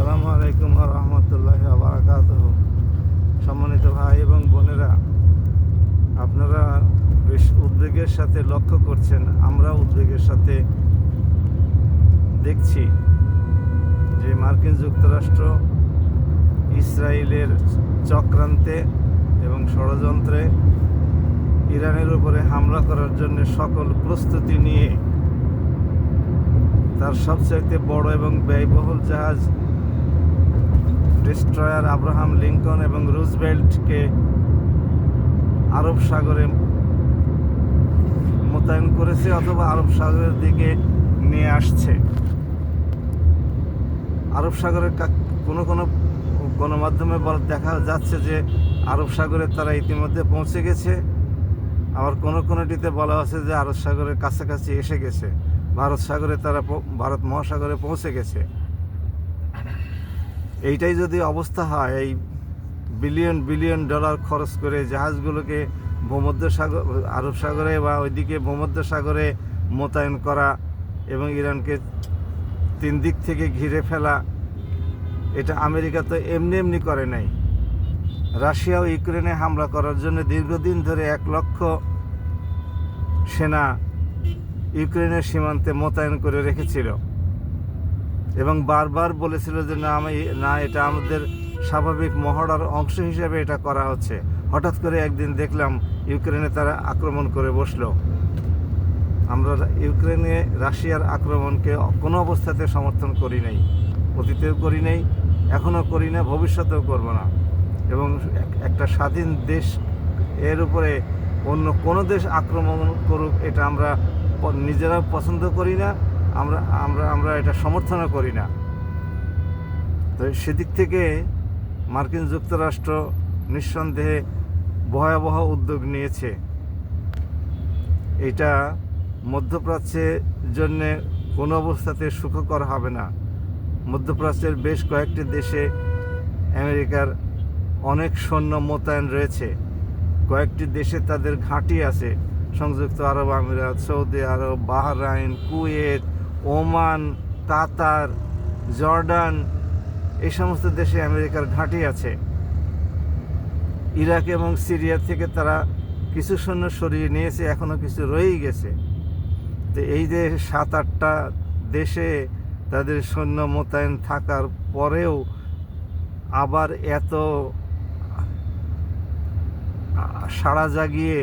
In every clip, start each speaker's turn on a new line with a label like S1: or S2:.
S1: আসসালামু আলাইকুম রহমতুল্লাহ বারাকাত সম্মানিত ভাই এবং বোনেরা, আপনারা বেশ উদ্বেগের সাথে লক্ষ্য করছেন, আমরা উদ্বেগের সাথে দেখছি যে মার্কিন যুক্তরাষ্ট্র ইসরায়েলের চক্রান্তে এবং ষড়যন্ত্রে ইরানের উপরে হামলা করার জন্য সকল প্রস্তুতি নিয়ে তার সবচাইতে বড় এবং ব্যয়বহুল জাহাজ ডিস্ট্রয়ার আব্রাহাম লিঙ্কন এবং রুজবেল্টকে আরব সাগরে মোতায়েন করেছে অথবা আরব সাগরের দিকে নিয়ে আসছে। আরব সাগরের কোনো কোনো গণমাধ্যমে বলা দেখা যাচ্ছে যে আরব সাগরে তারা ইতিমধ্যে পৌঁছে গেছে। আবার কোনো কোনোটিতে বলা হচ্ছে যে আরব সাগরের কাছাকাছি এসে গেছে। ভারত সাগরে তারা ভারত মহাসাগরে পৌঁছে গেছে। এইটাই যদি অবস্থা হয়, এই বিলিয়ন বিলিয়ন ডলার খরচ করে জাহাজগুলোকে ভূমধ্য সাগর আরব সাগরে বা ওইদিকে ভূমধ্য সাগরে মোতায়েন করা এবং ইরানকে তিন দিক থেকে ঘিরে ফেলা, এটা আমেরিকা তো এমনি এমনি করে নাই। রাশিয়া ও ইউক্রেনে হামলা করার জন্য দীর্ঘদিন ধরে এক লক্ষ সেনা ইউক্রেনের সীমান্তে মোতায়েন করে রেখেছিল। এবং বারবার বলেছিল যে না, আমি, না, এটা আমাদের স্বাভাবিক মহড়ার অংশ হিসেবে এটা করা হচ্ছে। হঠাৎ করে একদিন দেখলাম ইউক্রেনে তারা আক্রমণ করে বসল। আমরা ইউক্রেনে রাশিয়ার আক্রমণকে কোনো অবস্থাতে সমর্থন করি নাই, অতীতেও করি নাই, এখনও করি না, ভবিষ্যতেও করব না। এবং এক- একটা স্বাধীন দেশ, এর উপরে অন্য কোনো দেশ আক্রমণ করুক, এটা আমরা নিজেরাও পছন্দ করি না আমরা আমরা আমরা এটা সমর্থনও করি না। তো সেদিক থেকে মার্কিন যুক্তরাষ্ট্র নিঃসন্দেহে ভয়াবহ উদ্যোগ নিয়েছে। এটা মধ্যপ্রাচ্যের জন্য কোনো অবস্থাতে সুখকর হবে না। মধ্যপ্রাচ্যের বেশ কয়েকটি দেশে আমেরিকার অনেক সৈন্য মোতায়েন রয়েছে। কয়েকটি দেশে তাদের ঘাঁটি আছে। সংযুক্ত আরব আমিরাত, সৌদি আরব, Bahrain, Kuwait Oman, Qatar, Jordan, এই সমস্ত দেশে আমেরিকার ঘাঁটি আছে। ইরাক এবং সিরিয়া থেকে তারা কিছু সৈন্য সরিয়ে নিয়েছে এখনও কিছু রয়েই গেছে। তো এই যে সাত আটটা দেশে তাদের সৈন্য মোতায়েন থাকার পরেও আবার এত সাড়া জাগিয়ে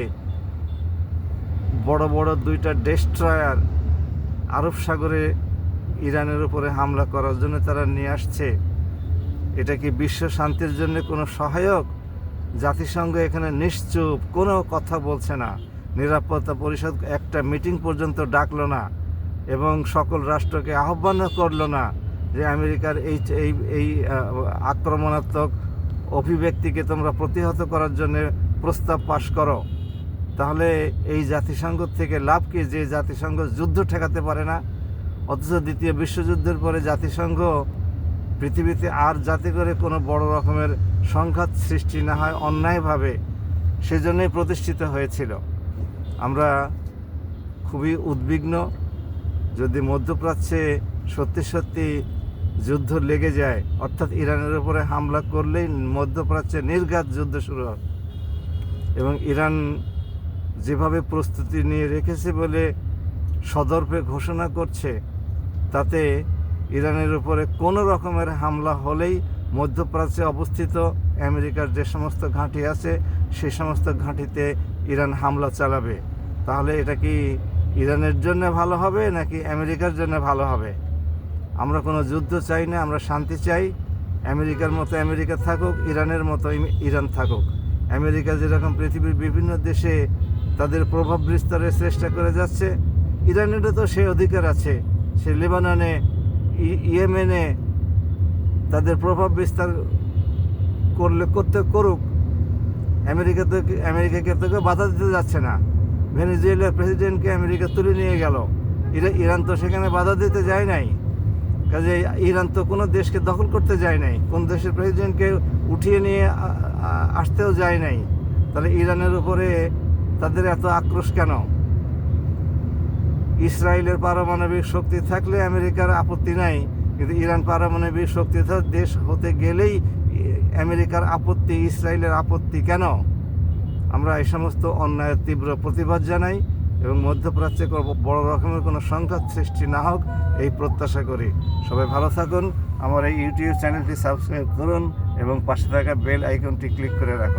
S1: বড় বড় দুইটা ডেস্ট্রয়ার আরব সাগরে ইরানের উপরে হামলা করার জন্য তারা নিয়ে আসছে। এটা কি বিশ্ব শান্তির জন্য কোনো সহায়ক? জাতিসংঘ এখানে নিশ্চুপ, কোনো কথা বলছে না। নিরাপত্তা পরিষদ একটা মিটিং পর্যন্ত ডাকলো না এবং সকল রাষ্ট্রকে আহ্বানও করল না যে আমেরিকার এই এই এই আক্রমণাত্মক অভিব্যক্তিকে তোমরা প্রতিহত করার জন্য প্রস্তাব পাশ করো। তাহলে এই জাতিসংঘ থেকে লাভ কি যে জাতিসংঘ যুদ্ধ ঠেকাতে পারে না? অথচ দ্বিতীয় বিশ্বযুদ্ধের পরে জাতিসংঘ পৃথিবীতে আর যাতে করে কোনো বড় রকমের সংঘাত সৃষ্টি না হয় অন্যায়ভাবে সেজন্যই প্রতিষ্ঠিত হয়েছিল। আমরা খুবই উদ্বিগ্ন যদি মধ্যপ্রাচ্যে সত্যি সত্যি যুদ্ধ লেগে যায়, অর্থাৎ ইরানের উপরে হামলা করলেই মধ্যপ্রাচ্যে নির্ঘাত যুদ্ধ শুরু হবে এবং ইরান যেভাবে প্রস্তুতি নিয়ে রেখেছে বলে সদর্পে ঘোষণা করছে, তাতে ইরানের উপরে কোনো রকমের হামলা হলেই মধ্যপ্রাচ্যে অবস্থিত আমেরিকার যে সমস্ত ঘাঁটি আছে, সেই সমস্ত ঘাঁটিতে ইরান হামলা চালাবে। তাহলে এটা কি ইরানের জন্য ভালো হবে নাকি আমেরিকার জন্য ভালো হবে? আমরা কোনো যুদ্ধ চাই না, আমরা শান্তি চাই। আমেরিকার মতো আমেরিকা থাকুক, ইরানের মতো ইরান থাকুক। আমেরিকা যেরকম পৃথিবীর বিভিন্ন দেশে তাদের প্রভাব বিস্তারের চেষ্টা করে যাচ্ছে। ইরানেরও তো সেই অধিকার আছে। সে লেবাননে ইয়েমেনে তাদের প্রভাব বিস্তার করলে, করতে করুক, আমেরিকা তো আমেরিকাকে তো কেউ বাধা দিতে যাচ্ছে না। ভেনেজুয়েলার প্রেসিডেন্টকে আমেরিকা তুলে নিয়ে গেল। ইরান তো সেখানে বাধা দিতে যায় নাই। কাজে ইরান তো কোনো দেশকে দখল করতে যায় নাই। কোন দেশের প্রেসিডেন্টকে উঠিয়ে নিয়ে আসতেও যায় নাই। তাহলে ইরানের উপরে তাদের এত আক্রোশ কেন? ইসরায়েলের পারমাণবিক শক্তি থাকলে আমেরিকার আপত্তি নাই, কিন্তু ইরান পারমাণবিক শক্তিধর দেশ হতে গেলেই আমেরিকার আপত্তি, ইসরায়েলের আপত্তি কেন? আমরা এই সমস্ত অন্যায়ের তীব্র প্রতিবাদ জানাই এবং মধ্যপ্রাচ্যে কোনো বড় রকমের কোনো সংঘাত সৃষ্টি না হোক এই প্রত্যাশা করি। সবাই ভালো থাকুন, আমার এই ইউটিউব চ্যানেলটি সাবস্ক্রাইব করুন এবং পাশে থাকা বেল আইকনটি ক্লিক করে রাখুন।